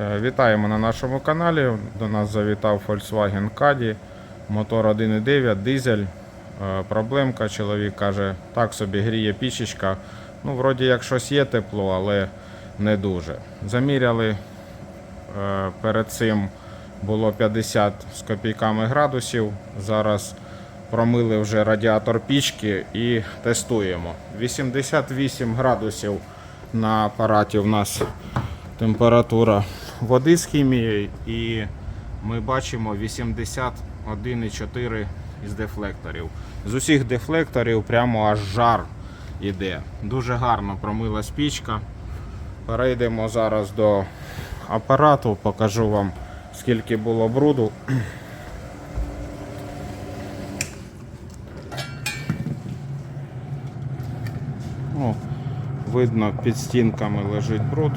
Е, Вітаємо на нашому каналі. До нас завітав Volkswagen Caddy, мотор 1.9, дизель. Е, Проблемка, чоловік каже, так собі гріє пічечка. Ну, вроді як щось є тепло, але не дуже. Заміряли е, перед цим було 50 з копійками градусів. Зараз промили вже радіатор пічки і тестуємо. 88 градусів на апараті у нас температура води з хімією і ми бачимо 81,4 із дефлекторів. З усіх дефлекторів прямо аж жар іде. Дуже гарно промила пічка. Перейдемо зараз до апарату, покажу вам скільки було бруду. Ну, видно, під стінками лежить бруд.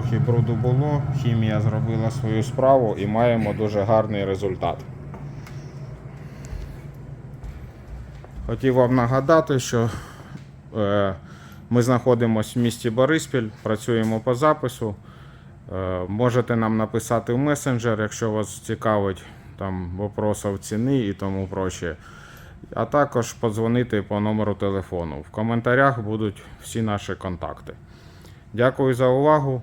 Трохи бруду було, хімія зробила свою справу і маємо дуже гарний результат. Хотів вам нагадати, що е, ми знаходимося в місті Бориспіль, працюємо по запису. Е, можете нам написати в месенджер, якщо вас цікавить там вопросів ціни і тому проще. А також подзвонити по номеру телефону. В коментарях будуть всі наші контакти. Дякую за увагу.